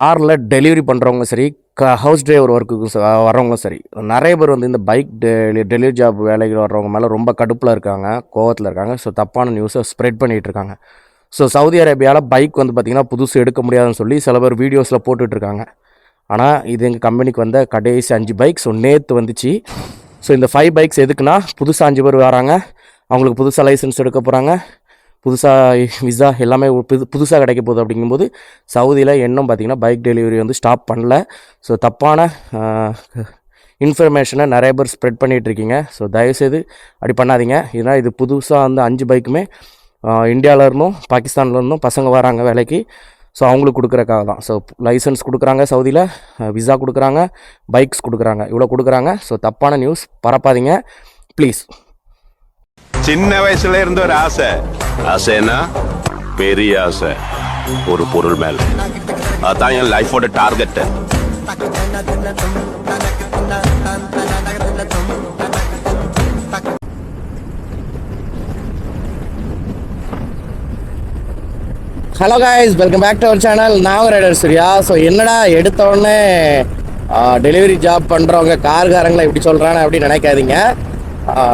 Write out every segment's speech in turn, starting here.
காரில் டெலிவரி பண்ணுறவங்க சரி க ஹவுஸ் டிரைவர் ஒர்க்குக்கும் ச வரவங்களும் சரி நிறைய பேர் வந்து இந்த பைக் டெலி டெலிவரி ஜாப் வேலைக்கு வர்றவங்க மேலே ரொம்ப கடுப்பில் இருக்காங்க கோவத்தில் இருக்காங்க. ஸோ தப்பான நியூஸை ஸ்ப்ரெட் பண்ணிகிட்டு இருக்காங்க. ஸோ சவுதி அரேபியாவில் பைக் வந்து பார்த்திங்கன்னா புதுசு எடுக்க முடியாதுன்னு சொல்லி சில பேர் வீடியோஸில் போட்டுட்ருக்காங்க ஆனால் இது எங்கள் கம்பெனிக்கு வந்த கடைசி அஞ்சு பைக் ஸோ நேற்று வந்துச்சு. ஸோ இந்த ஃபைவ் பைக்ஸ் எதுக்குன்னா புதுசாக அஞ்சு பேர் வராங்க. அவங்களுக்கு புதுசாக லைசன்ஸ் எடுக்க போகிறாங்க புதுசாக விசா எல்லாமே புது புதுசாக கிடைக்க போகுது அப்படிங்கும்போது சவுதியில் இன்னும் பார்த்திங்கன்னா பைக் டெலிவரி வந்து ஸ்டாப் பண்ணல. ஸோ தப்பான இன்ஃபர்மேஷனை நிறைய பேர் ஸ்ப்ரெட் பண்ணிகிட்டு இருக்கீங்க. ஸோ தயவுசெய்து அப்படி பண்ணாதீங்க. ஏன்னா இது புதுசாக வந்து அஞ்சு பைக்குமே இந்தியாவிலருந்தும் பாகிஸ்தான்லேருந்தும் பசங்க வராங்க வேலைக்கு. ஸோ அவங்களுக்கு கொடுக்குறக்காக தான். ஸோ லைசன்ஸ் கொடுக்குறாங்க சவுதியில் விசா கொடுக்குறாங்க பைக்ஸ் கொடுக்குறாங்க இவ்வளோ கொடுக்குறாங்க. ஸோ தப்பான நியூஸ் பரப்பாதீங்க. ப்ளீஸ் சின்ன வயசுல இருந்து ஒரு ஆசை. ஆசைன்னா பெரிய ஆசை. ஒரு பொருள் மேல. அதான் என் லைஃபோட target hello guys welcome back to our channel நான் ரைடர் சூர்யா. ஸோ என்னடா எடுத்த உடனே டெலிவரி ஜாப் பண்ணுறவங்க கார்காரங்களை இப்படி சொல்கிறானே அப்படின்னு நினைக்காதீங்க.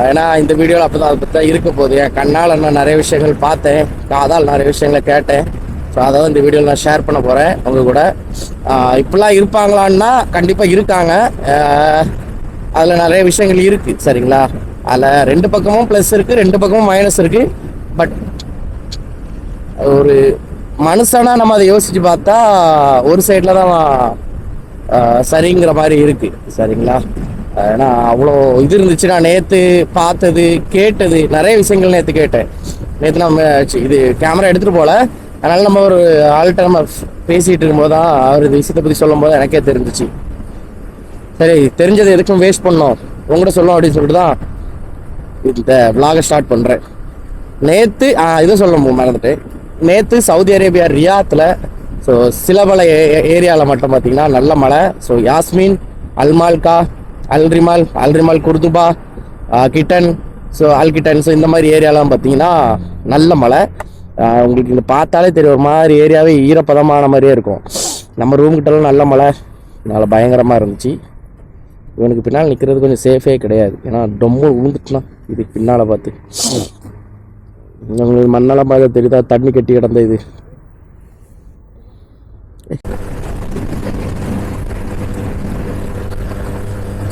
ஏன்னா இந்த வீடியோவில் அப்போ தான் அதை பற்றி தான் இருக்க போகுது. என் கண்ணால் நான் நிறைய விஷயங்கள் பார்த்தேன். காதால் நிறைய விஷயங்களை கேட்டேன். ஸோ அதை இந்த வீடியோவில் நான் ஷேர் பண்ண போகிறேன் உங்கள் கூட. இப்படிலாம் இருப்பாங்களான்னா கண்டிப்பாக இருக்காங்க. அதில் நிறைய விஷயங்கள் இருக்குது சரிங்களா? அதில் ரெண்டு பக்கமும் ப்ளஸ் இருக்குது ரெண்டு பக்கமும் மைனஸ் இருக்குது பட் ஒரு மனுஷனாக நம்ம அதை யோசித்து பார்த்தா ஒரு சைடில் தான் சரிங்கிற மாதிரி இருக்குது சரிங்களா? ஏன்னா அவ்வளோ இது இருந்துச்சு. நான் நேற்று பார்த்தது கேட்டது நிறைய விஷயங்கள் நேற்று கேட்டேன். நேற்று நம்ம இது கேமரா எடுத்துகிட்டு போகல. அதனால் நம்ம ஒரு ஆள்கிட்ட நம்ம பேசிகிட்டு இருக்கும்போது தான் அவர் இந்த விஷயத்தை பற்றி சொல்லும் போது எனக்கே தெரிஞ்சிச்சு. சரி தெரிஞ்சதை எதுக்கும் வேஸ்ட் பண்ணோம். உங்கள்கிட்ட சொல்லும் அப்படின்னு சொல்லிட்டு தான் இந்த vlog-அ ஸ்டார்ட் பண்ணுறேன் நேற்று இதை சொல்ல மறந்துட்டு நேற்று சவுதி அரேபியா ரியாத்தில் ஸோ சில பல ஏரியாவில் மட்டும் பார்த்தீங்கன்னா நல்ல மழை. So Yasmin Al Malqa Al Rimal Al Rimal Qurtuba Hittin so Al Hittin so இந்த மாதிரி ஏரியாலாம் பார்த்தீங்கன்னா நல்ல மழை uh, உங்களுக்கு இங்கே பார்த்தாலே தெரியும். ஒரு மாதிரி ஏரியாவே ஈரப்பதமான மாதிரியே இருக்கும். நம்ம ரூம் கிட்டலாம் நல்ல மழை நல்லா பயங்கரமாக இருந்துச்சு. இவனுக்கு பின்னால் நிற்கிறது கொஞ்சம் சேஃபே கிடையாது. ஏன்னா டொம்மு விழுந்துட்டுனா இதுக்கு பின்னால் பார்த்து. உங்களுக்கு மண்ணெல்லாம் பார்க்க தெரியுதா? தண்ணி கட்டி கிடந்த இது.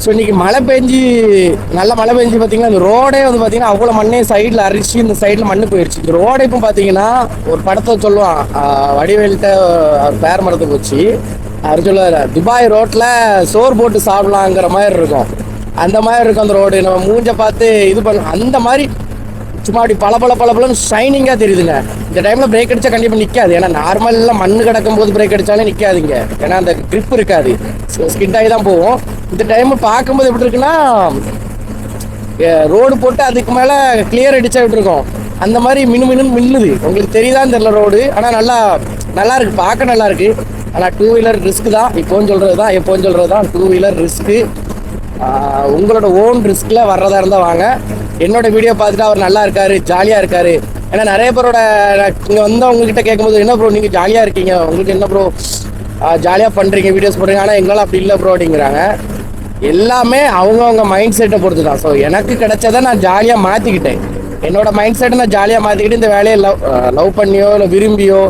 ஸோ இன்னைக்கு மழை பெஞ்சு நல்ல மழை பெஞ்சு பார்த்தீங்கன்னா இந்த ரோடே வந்து பார்த்தீங்கன்னா அவ்வளோ மண்ணே சைடில் அரிச்சு இந்த சைடில் மண்ணு போயிடுச்சு இந்த ரோடே இப்போ பார்த்தீங்கன்னா ஒரு படத்தை சொல்லுவான். வடிவேல்கிட்ட பேர் மரத்தை போச்சு அவர் சொல்லுவார் துபாய் ரோட்டில் சோறு போட்டு சாப்பிடலாங்கிற மாதிரி இருக்கும். அந்த மாதிரி இருக்கும் அந்த ரோடு. நம்ம மூஞ்ச பார்த்து இது பண்ண அந்த மாதிரி சும்மா அப்படி பல பல பல பலன்னு ஷைனிங்காக தெரியுதுங்க. இந்த டைமில் பிரேக் அடித்தா கண்டிப்பாக நிற்காது ஏன்னா நார்மலில் மண் கிடக்கும் போது பிரேக் அடித்தாலே நிற்காதுங்க ஏன்னா அந்த grip இருக்காது. ஸ்கிட் ஆகி தான் போகும். இந்த டைம் பார்க்கும்போது எப்படி இருக்குன்னா ரோடு போட்டு அதுக்கு மேலே கிளியர் அடித்தா எப்படி இருக்கும்? அந்த மாதிரி மினு மின்னு மின்னுது. உங்களுக்கு தெரியுதான்னு தெரியல ரோடு ஆனால் நல்லா நல்லா இருக்கு. பார்க்க நல்லா இருக்கு. ஆனால் டூ வீலர் ரிஸ்க் தான். இப்போவும் சொல்கிறது தான் எப்போவும் சொல்கிறது தான். டூ வீலர் ரிஸ்க்கு உங்களோட ஓன் ரிஸ்கில் வர்றதா இருந்தால் வாங்க. என்னோட வீடியோ பார்த்துட்டு அவர் நல்லா இருக்காரு ஜாலியாக இருக்காரு. ஏன்னா நிறைய பேரோட இங்கே வந்து அவங்ககிட்ட கேட்கும்போது என்ன ப்ரோ நீங்கள் ஜாலியாக இருக்கீங்க? உங்களுக்கு என்ன ப்ரோ ஜாலியாக பண்ணுறீங்க வீடியோஸ் போடுறீங்க? ஆனால் எங்களால் அப்படி இல்லை ப்ரோ அப்படிங்கிறாங்க. எல்லாமே அவங்கவுங்க மைண்ட் செட்டை பொறுத்து தான் ஸோ எனக்கு கிடைச்சதை நான் ஜாலியாக மாற்றிக்கிட்டேன் என்னோட மைண்ட் செட்டை நான் ஜாலியாக மாற்றிக்கிட்டு இந்த வேலையை லவ் லவ் பண்ணியோ இல்லை விரும்பியோ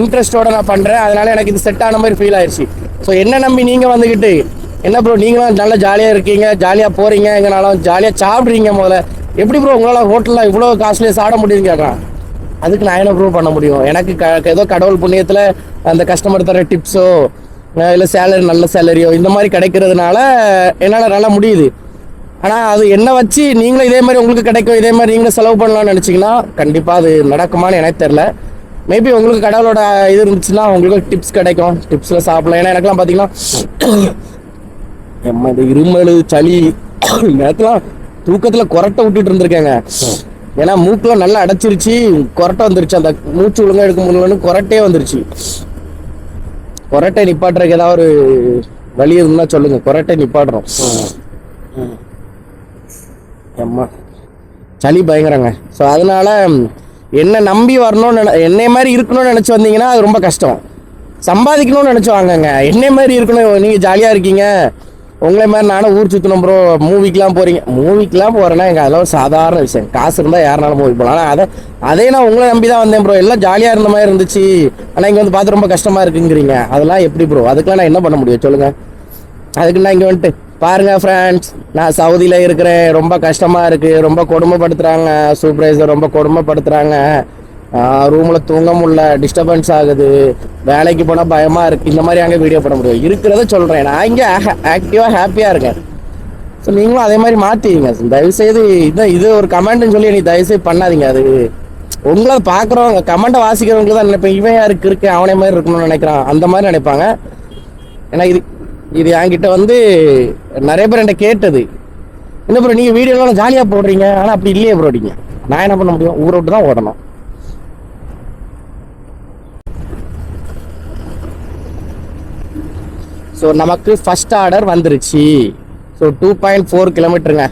இன்ட்ரெஸ்ட்டோட நான் பண்ணுறேன் அதனால எனக்கு இது செட் ஆன மாதிரி ஃபீல் ஆயிடுச்சு ஸோ என்ன நம்பி நீங்கள் வந்துக்கிட்டு என்ன ப்ரோ நீங்களும் நல்லா ஜாலியாக இருக்கீங்க ஜாலியாக போகிறீங்க எங்கனாலும் ஜாலியாக சாப்பிட்றீங்க முதல்ல? எப்படி ப்ரோ உங்களால் ஹோட்டலில் இவ்வளோ காஸ்ட்லியாக சாட முடியுதுன்னு கேட்குறான் அதுக்கு நான் என்ன ப்ரூவ் பண்ண முடியும்? எனக்கு க ஏதோ கடவுள் புண்ணியத்தில் அந்த கஸ்டமர் தர டிப்ஸோ இல்லை சேலரி நல்ல சேலரியோ இந்த மாதிரி கிடைக்கிறதுனால என்னால் நல்லா முடியுது. ஆனால் அது என்ன வச்சு நீங்களும் இதே மாதிரி உங்களுக்கு கிடைக்கும் இதே மாதிரி நீங்களும் செலவு பண்ணலாம்னு நினச்சிங்கன்னா கண்டிப்பாக அது நடக்குமான்னு எனக்கு தெரில மேபி உங்களுக்கு கடவுளோட இது இருந்துச்சுன்னா உங்களுக்கு டிப்ஸ் கிடைக்கும். டிப்ஸில் சாப்பிடலாம். ஏன்னா எனக்குலாம் பார்த்தீங்கன்னா எம்ம இந்த இருமல் சளி நேரத்துலாம் தூக்கத்தில் கொரட்டை விட்டுட்டு இருந்திருக்கேங்க. ஏன்னா மூக்குல நல்லா அடைச்சிருச்சு. கொரட்டை வந்துருச்சு. அந்த மூச்சு ஒழுங்கா எடுக்க முடியலன்னு கொரட்டே வந்துருச்சு. கொரட்டை நிப்பாட்டுறதுக்கு ஏதாவது ஒரு வழி இருந்தா சொல்லுங்க. கொரட்டை நிப்பாடுறோம் அம்மா. சளி பயங்கரங்க. ஸோ அதனால என்ன நம்பி வரணும்னு என்னை மாதிரி இருக்கணும்னு நினச்சி வந்தீங்கன்னா அது ரொம்ப கஷ்டம். சம்பாதிக்கணும்னு நினச்சி வாங்கங்க. என்ன மாதிரி இருக்கணும். நீங்கள் ஜாலியாக இருக்கீங்க. உங்களை மாதிரி நானும் ஊர் சுற்றணும் ப்ரோ மூவிக்கெலாம் போகிறீங்க மூவிக்கெலாம் போகிறேன்னா எங்கள் அதெல்லாம் ஒரு சாதாரண விஷயம். காசு இருந்தால் யாருனாலும் மூவி போகலாம் ஆனால் அதை அதே நான் உங்களை நம்பி தான் வந்தேன் ப்ரோ எல்லாம் ஜாலியாக இருந்த மாதிரி இருந்துச்சு. ஆனால் இங்கே வந்து பார்த்து ரொம்ப கஷ்டமாக இருக்குங்கிறீங்க. அதெல்லாம் எப்படி ப்ரோ அதுக்கெல்லாம் நான் என்ன பண்ண முடியும்? சொல்லுங்கள் அதுக்கு நான் இங்கே வந்துட்டு பாருங்க ஃப்ரெண்ட்ஸ் நான் சவுதியில் இருக்கிறேன். ரொம்ப கஷ்டமாக இருக்குது ரொம்ப கொடுமைப்படுத்துகிறாங்க சூப்பர்வைசர் ரொம்ப கொடுமைப்படுத்துகிறாங்க ரூமில் தூங்க முடியல டிஸ்டர்பன்ஸ் ஆகுது. வேலைக்கு போனால் பயமாக இருக்குது இந்த மாதிரி அங்கே வீடியோ பண்ண முடியும் இருக்கிறத சொல்கிறேன் நான் இங்கே ஆக்டிவாக ஹாப்பியாக இருக்கேன். ஸோ நீங்களும் அதே மாதிரி மாற்றிங்க தயவுசெய்து இதான் இது ஒரு கமெண்ட்னு சொல்லி நீ தயவுசெய்து பண்ணாதீங்க. அது உங்களை பார்க்குறவங்க கமெண்ட்டை வாசிக்கிறவங்க தான் நினைப்பேன். இவன் யாருக்கு இருக்கு அவனே மாதிரி இருக்கணும்னு நினைக்கிறான். அந்த மாதிரி நினைப்பாங்க. ஏன்னா இது இது என்கிட்ட வந்து நிறைய பேர் என்கிட்ட கேட்டது. என்ன ப்ரோ நீங்கள் வீடியோலாம் ஜாலியாக போடுறீங்க. ஆனால் அப்படி இல்லையே ப்ரோ நான் என்ன பண்ண முடியும்? ஊரை விட்டு தான் ஓடணும். ஸோ நமக்கு ஃபஸ்ட் ஆர்டர் வந்துருச்சு. ஸோ டூ பாயிண்ட் ஃபோர் கிலோமீட்டருங்க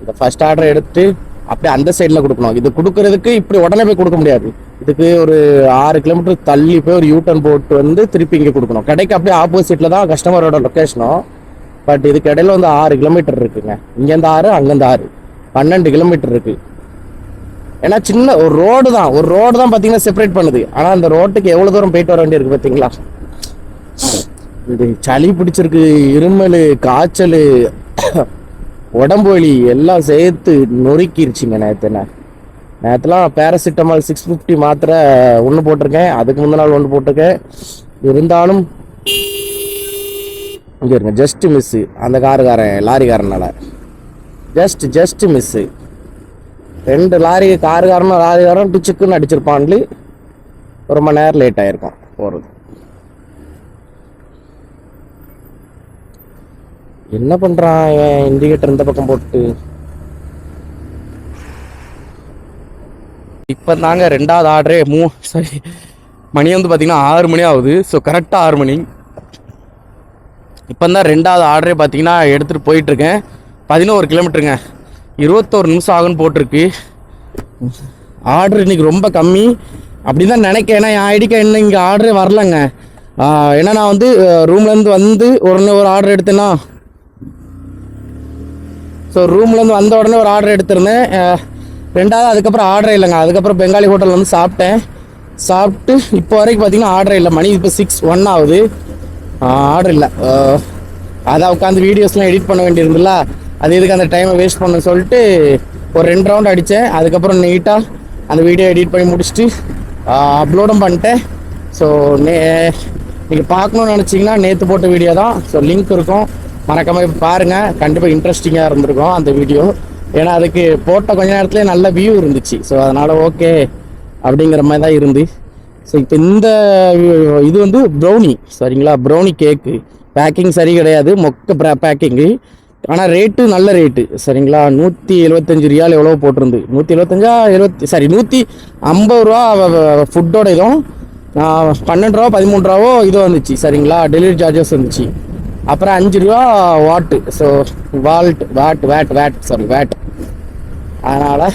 இந்த ஃபர்ஸ்ட் ஆர்டர் எடுத்து அப்படியே அந்த சைடில் கொடுக்கணும். இது கொடுக்கறதுக்கு இப்படி உடனே போய் கொடுக்க முடியாது. இதுக்கு ஒரு ஆறு கிலோமீட்டர் தள்ளி போய் ஒரு யூட்டன் போட்டு வந்து திருப்பி இங்கே கொடுக்கணும். கடைக்கு அப்படியே ஆப்போசிட்டில் தான் கஸ்டமரோட லொக்கேஷனும் பட் இதுக்கு இடையில வந்து ஆறு கிலோமீட்டர் இருக்குங்க. இங்கேருந்து ஆறு அங்கேருந்து ஆறு. பன்னெண்டு கிலோமீட்டர் இருக்குது ஏன்னா சின்ன ஒரு ரோடு தான். ஒரு ரோடு தான் பார்த்தீங்கன்னா செப்பரேட் பண்ணுது. ஆனால் அந்த ரோட்டுக்கு எவ்வளோ தூரம் போயிட்டு வர வேண்டியிருக்கு பார்த்தீங்களா இது சளி பிடிச்சிருக்கு இருமல் காய்ச்சல் உடம்பு வலி எல்லாம் சேர்த்து நொறுக்கிருச்சுங்க நேற்று நேற்றுலாம் பேராசிட்டமால் சிக்ஸ் ஃபிஃப்டி மாத்திரை ஒன்று போட்டிருக்கேன் அதுக்கு முந்தின நாள் ஒன்று போட்டிருக்கேன். இருந்தாலும் இங்கே இருங்க ஜஸ்ட் மிஸ்ஸு அந்த காருக்காரன் லாரிக்காரனால். ஜஸ்ட் ஜஸ்ட் மிஸ்ஸு ரெண்டு லாரி காருக்காரனும் லாரிக்காரனும் டிச்சுக்குன்னு அடிச்சிருப்பான்லி. ரொம்ப நேரம் லேட் ஆகிருக்கும் போகிறது என்ன பண்றான் இவன் இண்டிகேட்டர் இந்த பக்கம் போட்டு? இப்போ தாங்க ரெண்டாவது ஆர்டரே மூ சாரி மணி வந்து பார்த்தீங்கன்னா ஆறு மணி ஆகுது. ஸோ கரெக்டாக ஆறு மணி. இப்போ தான் ரெண்டாவது ஆர்டரே பார்த்தீங்கன்னா எடுத்துகிட்டு போயிட்டுருக்கேன். பதினோரு கிலோமீட்டருங்க இருபத்தோரு நிமிஷம் ஆகுன்னு போட்டிருக்கு. ஆர்டர் இன்னைக்கு ரொம்ப கம்மி. அப்படி தான் நினைக்கிறேன். ஏன்னா என் ஐடிக்கு இன்னும் இங்கே ஆர்டரே வரலங்க. ஏன்னா நான் வந்து ரூம்லேருந்து வந்து உடனே ஒரு ஆர்டர் எடுத்தேன்னா ஸோ ரூம்லேருந்து வந்த உடனே ஒரு ஆர்டர் எடுத்திருந்தேன். ரெண்டாவது அதுக்கப்புறம் ஆர்டர் இல்லைங்க. அதுக்கப்புறம் பெங்காலி ஹோட்டலில் வந்து சாப்பிட்டேன். சாப்பிட்டு இப்போ வரைக்கும் பார்த்தீங்கன்னா ஆர்டர் இல்லை. மணி இப்போ சிக்ஸ் ஒன் ஆகுது. ஆர்டர் இல்லை. அதான் உட்காந்து வீடியோஸ்லாம் எடிட் பண்ண வேண்டியிருந்துல அது எதுக்கு அந்த டைமை வேஸ்ட் பண்ண சொல்லிட்டு ஒரு ரெண்டு ரவுண்ட் அடித்தேன். அதுக்கப்புறம் நீட்டாக அந்த வீடியோ எடிட் பண்ணி முடிச்சுட்டு அப்லோடும் பண்ணிட்டேன். ஸோ நே நீங்கள் பார்க்கணும்னு நினச்சிங்கன்னா நேற்று போட்ட வீடியோ தான். ஸோ லிங்க் இருக்கும். மறக்காமல் பாருங்கள் பாருங்க கண்டிப்பாக இன்ட்ரெஸ்டிங்காக இருந்திருக்கும் அந்த வீடியோ ஏன்னா அதுக்கு போட்ட கொஞ்ச நேரத்துலேயே நல்ல வியூ இருந்துச்சு. ஸோ அதனால் ஓகே அப்படிங்கிற மாதிரி தான் இருந்து. ஸோ இப்போ இந்த இது வந்து ப்ரௌனி சரிங்களா? ப்ரௌனி கேக்கு பேக்கிங் சரி கிடையாது. மொக்க பேக்கிங்கு ஆனால் ரேட்டு நல்ல ரேட்டு சரிங்களா? நூற்றி எழுபத்தஞ்சு ரியால் எவ்வளோ போட்டிருந்து. நூற்றி எழுபத்தஞ்சா எழுபத்தி சாரி நூற்றி ஐம்பது ரூபா ஃபுட்டோட இதுவும் பன்னெண்டு ரூபா பதிமூணு ரூபாவோ இது வந்துச்சு சரிங்களா? டெலிவரி சார்ஜஸ் வந்துச்சு அப்புறம் அஞ்சு ரூபா வாட்டு. ஸோ வால்ட் வேட் வேட் வேட் சாரி வேட் அதனால்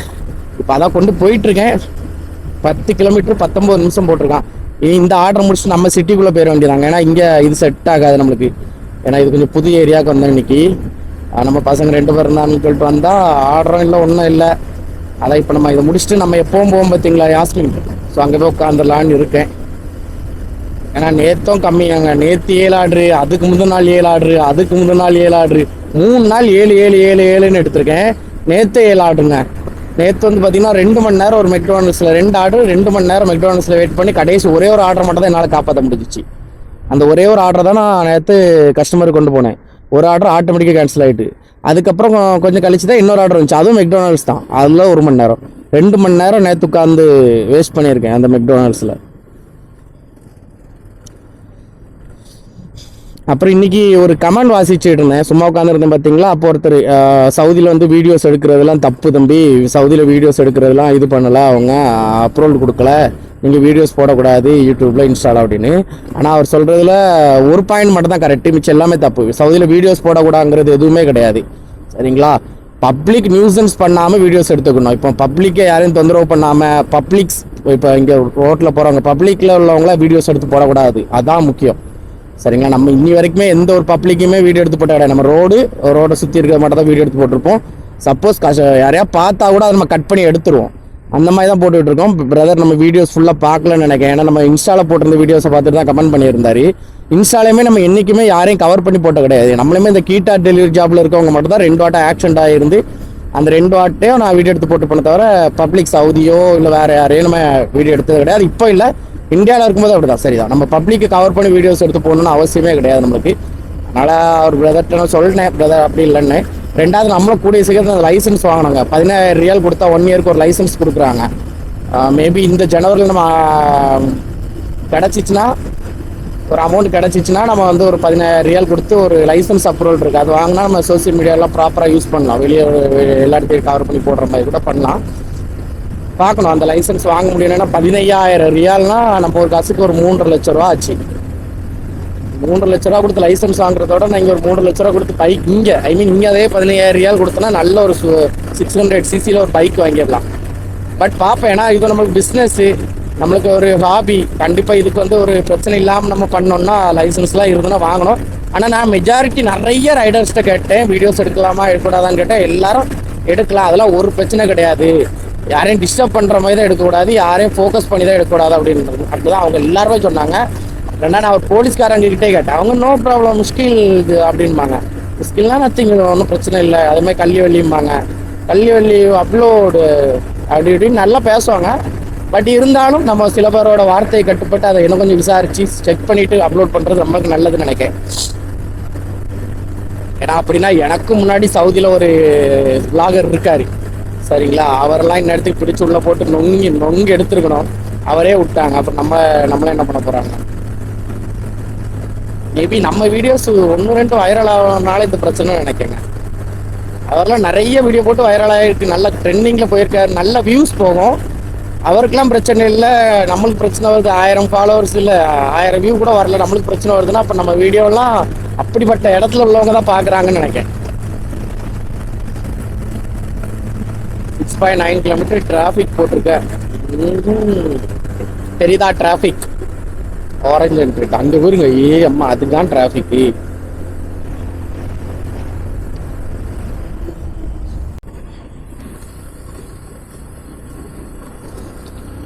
இப்போ அதான் கொண்டு போயிட்டுருக்கேன். பத்து கிலோமீட்டர் பத்தொம்பது நிமிஷம் போட்டிருக்கான். இந்த ஆர்டர் முடிச்சுட்டு நம்ம சிட்டிக்குள்ளே போயிட வேண்டியதாங்க ஏன்னா இங்கே இது செட் ஆகாது நம்மளுக்கு. ஏன்னா இது கொஞ்சம் புது ஏரியாவுக்கு வந்தோம் இன்னைக்கு. நம்ம பசங்க ரெண்டு பேர் இருந்தான்னு சொல்லிட்டு வந்தால் ஆர்டரும் இல்லை ஒன்றும் இல்லை. அதான் இப்போ நம்ம இதை முடிச்சுட்டு நம்ம எப்போவும் போவோம் பார்த்தீங்களா யாஸ்மின். ஸோ அங்கே போய் உட்காந்துடலான்னு இருக்கேன். ஏன்னா நேத்தும் கம்மியாங்க நேத்து ஏழு ஆர்டரு அதுக்கு முந்தின நாள் ஏழு ஆர்டரு அதுக்கு முந்தின நாள் ஏழு ஆர்டரு மூணு நாள் ஏழு ஏழு ஏழு ஏழுன்னு எடுத்திருக்கேன். நேற்று ஏழு ஆர்டருங்க நேற்று வந்து பார்த்தீங்கன்னா ரெண்டு மணி நேரம் ஒரு மெக்டானல்ஸில் ரெண்டு ஆர்டர் ரெண்டு மணி நேரம் மெக்டானல்ஸில் வெயிட் பண்ணி கடைசி ஒரே ஒரு ஆர்டர் மட்டும் தான் என்னால் காப்பாற்ற முடிஞ்சிச்சு. அந்த ஒரே ஒரு ஆர்டர் தான் நான் நேற்று கஸ்டமருக்கு கொண்டு போனேன். ஒரு ஆர்டர் ஆட்டோமேட்டிக்காக கேன்சல் ஆகிட்டு அதுக்கப்புறம் கொஞ்சம் கழிச்சு தான் இன்னொரு ஆர்டர் வந்துச்சு அதுவும் மெக்டானல்ஸ் தான். அதில் ஒரு மணி நேரம். ரெண்டு மணி நேரம் நேற்று உட்காந்து வேஸ்ட் பண்ணியிருக்கேன் அந்த மெக்டானல்ஸில். அப்புறம் இன்னைக்கு ஒரு கமெண்ட் வாசிச்சுட்டு இருந்தேன் சும்மா உட்காந்துருந்தேன் பார்த்தீங்களா அப்போ ஒருத்தர் சவுதியில் வந்து வீடியோஸ் எடுக்கிறதெல்லாம் தப்பு தம்பி. சவுதியில் வீடியோஸ் எடுக்கிறதெல்லாம் இது பண்ணல. அவங்க அப்ரூவல் கொடுக்கல. நீங்கள் வீடியோஸ் போடக்கூடாது யூடியூப்பில் இன்ஸ்டால் அப்படின்னு ஆனால் அவர் சொல்கிறதுல ஒரு பாயிண்ட் மட்டும் தான் கரெக்டு மிச்சம் எல்லாமே தப்பு. சவுதியில் வீடியோஸ் போடக்கூடாதுங்கிறது எதுவுமே கிடையாது. சரிங்களா? பப்ளிக் நியூசன்ஸ் பண்ணாமல் வீடியோஸ் எடுத்துக்கணும். இப்போ பப்ளிக்கை யாரையும் தொந்தரவு பண்ணாமல் பப்ளிக்ஸ் இப்போ இங்கே ரோட்டில் போகிறவங்க பப்ளிக்கில் உள்ளவங்களாம் வீடியோஸ் எடுத்து போடக்கூடாது. அதான் முக்கியம். சரிங்களா? நம்ம இன்னி வரைக்குமே எந்த ஒரு பப்ளிக்குமே வீடியோ எடுத்து போட்ட கிடையாது. நம்ம ரோடு ரோடை சுற்றி இருக்கிற மட்டும் தான் வீடியோ எடுத்து போட்டிருப்போம். சப்போஸ் கஷ யாரையா பார்த்தா கூட அதை நம்ம கட் பண்ணி எடுத்துருவோம். அந்த மாதிரி தான் போட்டுட்டு இருக்கோம். பிரதர் நம்ம வீடியோஸ் ஃபுல்லாக பார்க்கலன்னு நினைக்கிறேன். ஏன்னா நம்ம இன்ஸ்டாவில் போட்டிருந்த வீடியோஸை பார்த்துட்டு தான் கமெண்ட் பண்ணியிருந்தாரு. இன்ஸ்டாலையுமே நம்ம என்றைக்குமே யாரையும் கவர் பண்ணி போட்ட கிடையாது. நம்மளுமே இந்த கீட்டா டெலிவரி ஜாப்பில் இருக்கவங்க மட்டும் தான் ரெண்டு வாட்டம் ஆக்சிடென்ட் ஆகிருந்து அந்த ரெண்டு வாட்டையும் நான் வீடியோ எடுத்து போட்டு பண்ண தவிர பப்ளிக் சவுதியோ இல்லை வேறு யாரையும் நம்ம வீடியோ எடுத்தது கிடையாது. இப்போ இல்லை. இந்தியாவில் இருக்கும்போது அப்படிதான். சரிதான். நம்ம பப்ளிக்கு கவர் பண்ணி வீடியோஸ் எடுத்து போகணும்னு அவசியமே கிடையாது நம்மளுக்கு. அதனால் அவர் பிரதர்கிட்ட நான் சொல்லிட்டேன் பிரதர் அப்படி இல்லைன்னு. ரெண்டாவது நம்மளும் கூடிய சீக்கிரம் லைசன்ஸ் வாங்கினாங்க பதினாயிரம் ரியால் கொடுத்தா ஒன் இயர்க்கு ஒரு லைசன்ஸ் கொடுக்குறாங்க. மேபி இந்த ஜனவரியில் நம்ம கிடச்சிச்சின்னா ஒரு அமௌண்ட் கிடச்சிச்சின்னா நம்ம வந்து ஒரு பதினாயிரம் ரியால் கொடுத்து ஒரு லைசன்ஸ் அப்ரூவல் இருக்குது அது வாங்கினா நம்ம சோசியல் மீடியாலாம் ப்ராப்பராக யூஸ் பண்ணலாம். வெளியே எல்லா இடத்தையும் கவர் பண்ணி போடுற மாதிரி கூட பண்ணலாம். பார்க்கணும். அந்த லைசன்ஸ் வாங்க முடியலன்னா பதினையாயிரம் ரியால்னா நம்ம ஒரு காசுக்கு ஒரு மூன்றரை லட்ச ரூபா ஆச்சு. மூன்றரை லட்ச ரூபா கொடுத்து லைசன்ஸ் வாங்குறதோட நான் இங்கே ஒரு மூணு லட்ச ரூபா கொடுத்து பைக் இங்கே ஐ மீன் இங்கே அதே பதினையாயிரம் ரியால் கொடுத்தனா நல்ல ஒரு சிக்ஸ் ஹண்ட்ரட் சிசியில் ஒரு பைக் வாங்கிடலாம். பட் பார்ப்பேன் ஏன்னா இது நம்மளுக்கு பிஸ்னஸ்ஸு நம்மளுக்கு ஒரு ஹாபி கண்டிப்பாக இதுக்கு வந்து ஒரு பிரச்சனை இல்லாமல் நம்ம பண்ணோம்னா லைசன்ஸ்லாம் இருந்ததுன்னா வாங்கணும். ஆனால் நான் மெஜாரிட்டி நிறைய ரைடர்ஸ்கிட்ட கேட்டேன். வீடியோஸ் எடுக்கலாமா எடுக்கக்கூடாதான்னு கேட்டேன். எல்லாரும் எடுக்கலாம். அதெல்லாம் ஒரு பிரச்சனை கிடையாது. யாரையும் டிஸ்டர்ப் பண்ணுற மாதிரி தான் எடுக்கக்கூடாது யாரையும் ஃபோக்கஸ் பண்ணி தான் எடுக்கக்கூடாது அப்படின்றது அப்படிதான் அவங்க எல்லாருமே சொன்னாங்க. ரெண்டா நான் ஒரு போலீஸ்காரங்க கிட்டே கேட்டேன். அவங்க நோ ப்ராப்ளம் முஸ்கில் இது அப்படின்பாங்க. முஸ்கில்னா நத்திங் ஒன்றும் பிரச்சனை இல்லை. அதே மாதிரி கள்ளி வள்ளிம்பாங்க கல்வி வள்ளி அப்லோடு அப்படி இப்படின்னு நல்லா பேசுவாங்க. பட் இருந்தாலும் நம்ம சில பேரோட வார்த்தையை கட்டுப்பட்டு அதை இன்னும் கொஞ்சம் விசாரிச்சு செக் பண்ணிட்டு அப்லோட் பண்ணுறது நம்மளுக்கு நல்லதுன்னு நினைக்கிறேன். ஏன்னா அப்படின்னா எனக்கு முன்னாடி சவுதியில் ஒரு பிளாகர் இருக்காரு. சரிங்களா? அவரெல்லாம் இந்த இடத்துக்கு பிடிச்சி உள்ள போட்டு நொங்கி நொங்கி எடுத்துருக்கணும். அவரே விட்டாங்க. அப்புறம் நம்ம நம்மளே என்ன பண்ண போறாங்க? மேபி நம்ம வீடியோஸ் ஒன்று ரெண்டு வைரல் ஆகிறனால இந்த பிரச்சனை நினைக்கிறேங்க. அவரெல்லாம் நிறைய வீடியோ போட்டு வைரல் ஆகிருக்கு நல்ல ட்ரெண்டிங்கில் போயிருக்காரு. நல்ல வியூஸ் போகும். அவருக்கெல்லாம் பிரச்சனை இல்லை. நம்மளுக்கு பிரச்சனை வருது. ஆயிரம் ஃபாலோவர்ஸ் இல்லை. ஆயிரம் வியூ கூட வரல. நம்மளுக்கு பிரச்சனை வருதுன்னா அப்போ நம்ம வீடியோலாம் அப்படிப்பட்ட இடத்துல உள்ளவங்க தான் பார்க்குறாங்கன்னு நினைக்கிறேன். Six point nine kilometre traffic போட்டிருக்கேன் ம்ஹும். தெரியுதா டிராஃபிக் ஆரஞ்சு இருக்கு அங்கே ஊருங்க. ஏ அம்மா அதுதான் டிராஃபிக்கு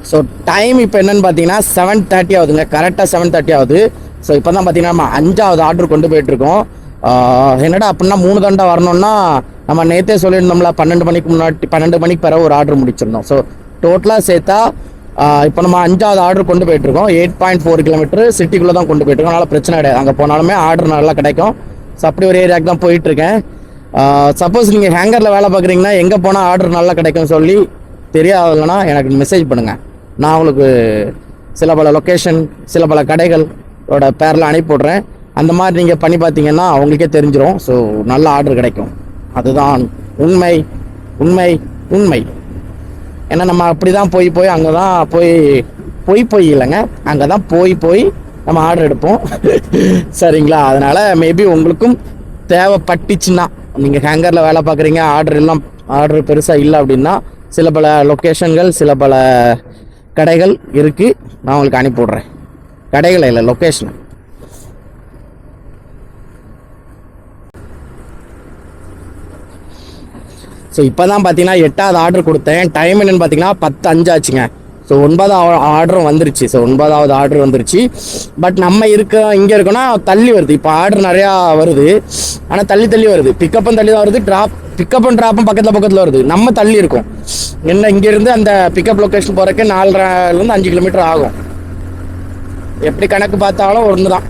ஸோ டைம் இப்போ என்னன்னு பார்த்தீங்கன்னா செவன் தேர்ட்டி ஆகுதுங்க. கரெக்டாக செவன் தேர்ட்டி ஆகுது. ஸோ இப்போ தான் பார்த்தீங்கன்னா நம்ம அஞ்சாவது ஆர்டர் கொண்டு போயிட்டுருக்கோம் என்னடா அப்படின்னா மூணு தண்டை வரணும்னா நம்ம நேற்றே சொல்லியிருந்தோம்ல பன்னெண்டு மணிக்கு முன்னாடி பன்னெண்டு மணிக்கு பிறகு ஒரு ஆர்டர் முடிச்சிருந்தோம். ஸோ டோட்டலாக சேர்த்தா இப்போ நம்ம அஞ்சாவது ஆர்டர் கொண்டு போயிட்டுருக்கோம். எயிட் பாயிண்ட் ஃபோர் கிலோமீட்டர் சிட்டிக்குள்ளே தான் கொண்டு போயிட்டுருக்கோம். அதனால் பிரச்சனை கிடையாது. அங்கே போனாலுமே ஆர்டர் நல்லா கிடைக்கும். ஸோ அப்படி ஒரு ஏரியாவுக்கு தான் போயிட்டுருக்கேன். சப்போஸ் நீங்கள் ஹேங்கரில் வேலை பார்க்குறீங்கன்னா எங்கே போனால் ஆர்டர் நல்லா கிடைக்கும் சொல்லி தெரியாதுன்னா எனக்கு மெசேஜ் பண்ணுங்கள் நான் உங்களுக்கு சில பல லொக்கேஷன் சில பல கடைகளோட பேரில் அனுப்பி விட்றேன். அந்த மாதிரி நீங்கள் பண்ணி பார்த்தீங்கன்னா அவங்களுக்கே தெரிஞ்சிடும் ஸோ நல்ல ஆர்டர் கிடைக்கும். அதுதான் உண்மை உண்மை உண்மை. ஏன்னா நம்ம அப்படி தான் போய் போய் அங்கே தான் போய் போய் போய் இல்லைங்க. அங்கே தான் போய் போய் நம்ம ஆர்டர் எடுப்போம். சரிங்களா? அதனால் மேபி உங்களுக்கும் தேவைப்பட்டுச்சுன்னா நீங்கள் ஹேங்கரில் வேலை பார்க்குறீங்க ஆர்டர் எல்லாம் ஆர்டர் பெருசாக இல்லை அப்படின்னா சில பல லொக்கேஷன்கள் சில பல கடைகள் இருக்குது நான் உங்களுக்கு அனுப்பி விட்றேன். கடைகள் இல்லை லொக்கேஷன் ஸோ இப்போ தான் பார்த்தீங்கன்னா எட்டாவது ஆர்டர் கொடுத்தேன். டைம் என்னென்னு பார்த்தீங்கன்னா பத்து அஞ்சாச்சுங்க ஸோ ஒன்பதாவது ஆர்டரும் வந்துருச்சு. ஸோ ஒன்பதாவது ஆர்டர் வந்துருச்சு. பட் நம்ம இருக்க இங்கே இருக்கோன்னா தள்ளி வருது. இப்போ ஆர்டர் நிறையா வருது. ஆனால் தள்ளி தள்ளி வருது. பிக்கப்பும் தள்ளி தான் வருது. ட்ராப் பிக்கப்பும் ட்ராப்பும் பக்கத்தில் பக்கத்தில் வருது. நம்ம தள்ளி இருக்கோம். என்ன இங்கேருந்து அந்த பிக்கப் லொக்கேஷன் போகிறக்கு நாலரைலேருந்து அஞ்சு கிலோமீட்டர் ஆகும். எப்படி கணக்கு பார்த்தாலும் ஒன்று தான்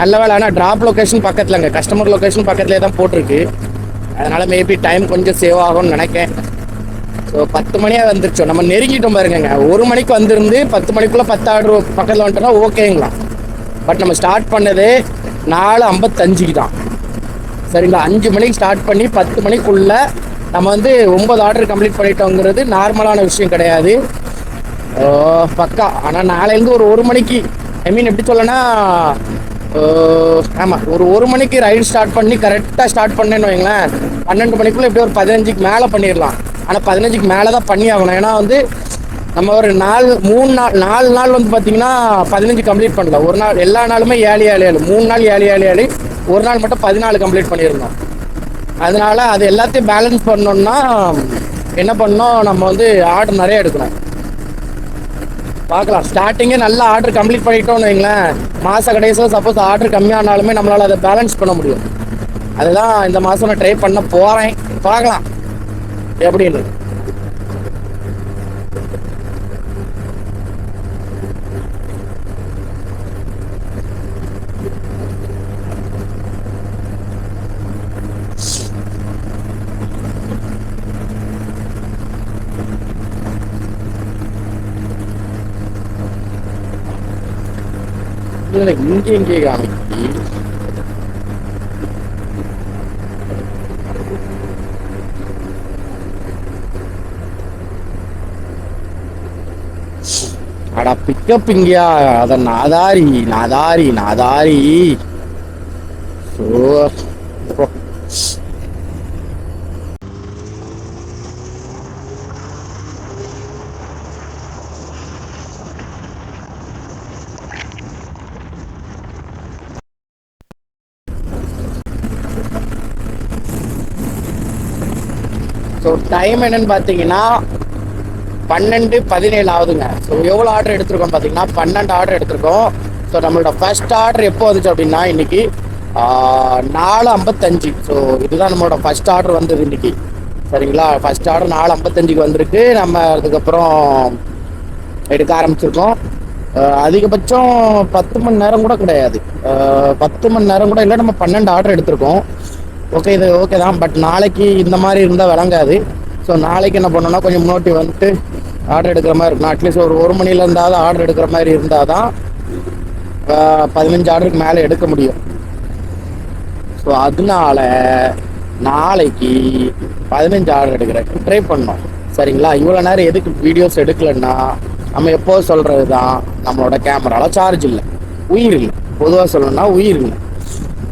நல்ல வேலை. ஆனால் ட்ராப் லொக்கேஷன் பக்கத்துலங்க. கஸ்டமர் லொக்கேஷன் பக்கத்துலேயே தான் போட்டிருக்கு. அதனால மேபி டைம் கொஞ்சம் சேவ் ஆகும்னு நினைக்கேன் ஸோ பத்து மணியாக வந்துருச்சோம் நம்ம நெருங்கிட்டோம் பாருங்கங்க. ஒரு மணிக்கு வந்திருந்து பத்து மணிக்குள்ளே பத்து ஆர்டர் பக்கத்தில் வந்துட்டோம்னா ஓகேங்களா பட் நம்ம ஸ்டார்ட் பண்ணதே நாலு ஐம்பத்தஞ்சுக்கு தான். சரிங்களா? அஞ்சு மணிக்கு ஸ்டார்ட் பண்ணி பத்து மணிக்குள்ள நம்ம வந்து ஒன்பது ஆர்டர் கம்ப்ளீட் பண்ணிட்டோங்கிறது நார்மலான விஷயம் கிடையாது. பக்கா. ஆனால் நாளையிலேருந்து ஒரு ஒரு மணிக்கு ஐ மீன் எப்படி சொல்லனா ஆமாம் ஒரு ஒரு மணிக்கு ரைடு ஸ்டார்ட் பண்ணி கரெக்டாக ஸ்டார்ட் பண்ணேன்னு வைங்களேன் பன்னெண்டு மணிக்குள்ளே எப்படி ஒரு பதினஞ்சுக்கு மேலே பண்ணிடலாம் ஆனால் பதினஞ்சுக்கு மேலே தான் பண்ணி ஆகணும் ஏன்னா வந்து நம்ம ஒரு நாலு மூணு நாள் நாலு நாள் வந்து பார்த்தீங்கன்னா பதினஞ்சு கம்ப்ளீட் பண்ணல ஒரு நாள் எல்லா நாளுமே ஏழு ஏழு ஏழு. மூணு நாள் ஏழு ஏழு ஏழு. ஒரு நாள் மட்டும் பதினாலு கம்ப்ளீட் பண்ணியிருந்தோம் அதனால அது எல்லாத்தையும் பேலன்ஸ் பண்ணோம்னா என்ன பண்ணோம் நம்ம வந்து ஆர்டர் நிறைய எடுக்கணும். பார்க்கலாம். ஸ்டார்டிங்கே நல்ல ஆர்டர் கம்ப்ளீட் பண்ணிட்டோம்னு வைங்களேன். மாத கடைசியில் சப்போஸ் ஆர்டர் கம்மியானாலுமே நம்மளால் அதை பேலன்ஸ் பண்ண முடியும். அதுதான் இந்த மாதம் நான் ட்ரை பண்ண போகிறேன் பார்க்கலாம். எப்படின்னு இல்லை இங்கே இங்கே காமிக்கி அடா பிக்கப் இங்கயா அத நாதாரி நாதாரி நாதாரி சோ ஸோ டைம் என்னன்னு பார்த்தீங்கன்னா பன்னெண்டு பதினேழு ஆகுதுங்க. ஸோ எவ்வளோ ஆர்டர் எடுத்திருக்கோம் பார்த்தீங்கன்னா பன்னெண்டு ஆர்டர் எடுத்திருக்கோம். ஸோ நம்மளோட ஃபர்ஸ்ட் ஆர்டர் எப்போ வந்துச்சு அப்படின்னா இன்னைக்கு நாலு ஐம்பத்தஞ்சு. ஸோ இதுதான் நம்மளோட ஃபர்ஸ்ட் ஆர்டர் வந்தது இன்னைக்கு. சரிங்களா? ஃபர்ஸ்ட் ஆர்டர் நாலு ஐம்பத்தஞ்சுக்கு வந்திருக்கு. நம்ம அதுக்கப்புறம் எடுக்க ஆரம்பிச்சிருக்கோம். அதிகபட்சம் பத்து மணி நேரம் கூட கிடையாது. பத்து மணி நேரம் கூட இல்லை நம்ம பன்னெண்டு ஆர்டர் எடுத்திருக்கோம். ஓகே இது ஓகே தான் பட் நாளைக்கு இந்த மாதிரி இருந்தால் விளங்காது. ஸோ நாளைக்கு என்ன பண்ணோம்னா கொஞ்சம் முன்னோட்டி வந்துட்டு ஆர்டர் எடுக்கிற மாதிரி இருக்கணும். அட்லீஸ்ட் ஒரு ஒரு மணில இருந்தாவது ஆர்டர் எடுக்கிற மாதிரி இருந்தால் தான் பதினஞ்சு ஆர்டருக்கு மேலே எடுக்க முடியும். ஸோ அதனால நாளைக்கு பதினஞ்சு ஆர்டர் எடுக்கிறேன் ட்ரை பண்ணோம் சரிங்களா? இவ்வளோ நேரம் எதுக்கு வீடியோஸ் எடுக்கலன்னா நம்ம எப்போ சொல்கிறது தான் நம்மளோட கேமராவில் சார்ஜ் இல்லை. உயிர் இல்லை. பொதுவாக சொல்லணும்னா உயிர் இல்லை.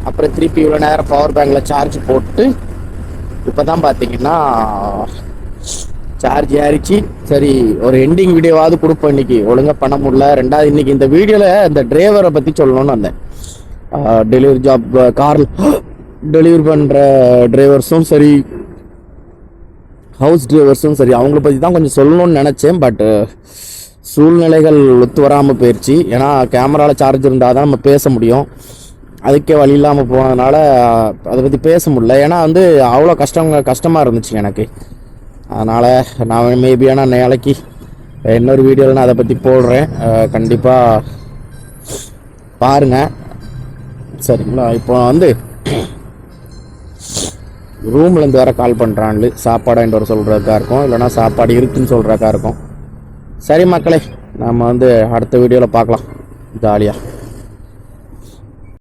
அப்புறம் திருப்பி இவ்வளோ நேரம் பவர் பேங்கில் சார்ஜ் போட்டு இப்போ தான் பார்த்தீங்கன்னா சார்ஜ் ஏறிச்சு. சரி ஒரு எண்டிங் வீடியோவாவது கொடுப்போம் இன்னைக்கு. ஒழுங்காக பண்ண முடியல. ரெண்டாவது இன்னைக்கு இந்த வீடியோவில் இந்த டிரைவரை பற்றி சொல்லணும்னு வந்தேன். டெலிவரி ஜாப் கார் டெலிவரி பண்ணுற டிரைவர்ஸும் சரி ஹவுஸ் டிரைவர்ஸும் சரி அவங்கள பற்றி தான் கொஞ்சம் சொல்லணும்னு நினச்சேன். பட் சூழ்நிலைகள் ஒத்து வராமல் போயிடுச்சு ஏன்னா கேமராவில் சார்ஜ் இருந்தால் தான் நம்ம பேச முடியும். அதுக்கே வழி இல்லாமல் போனதுனால அதை பற்றி பேச முடியல. ஏன்னா வந்து அவ்வளோ கஷ்டம் கஷ்டமாக இருந்துச்சு எனக்கு. அதனால் நான் மேபி ஆனால் நாளைக்கு இன்னொரு வீடியோவில் நான் அதை பற்றி போடுறேன். கண்டிப்பாக பாருங்கள் சரிங்களா? இப்போ வந்து ரூம்லேருந்து வேறு கால் பண்ணுறான்லு சாப்பாடு வாங்கிட்டு வர சொல்கிறதுக்கா இருக்கும். இல்லைனா சாப்பாடு இருக்குன்னு சொல்கிறக்கா இருக்கும். சரி மக்களே நம்ம வந்து அடுத்த வீடியோவில் பார்க்கலாம். ஜாலியாக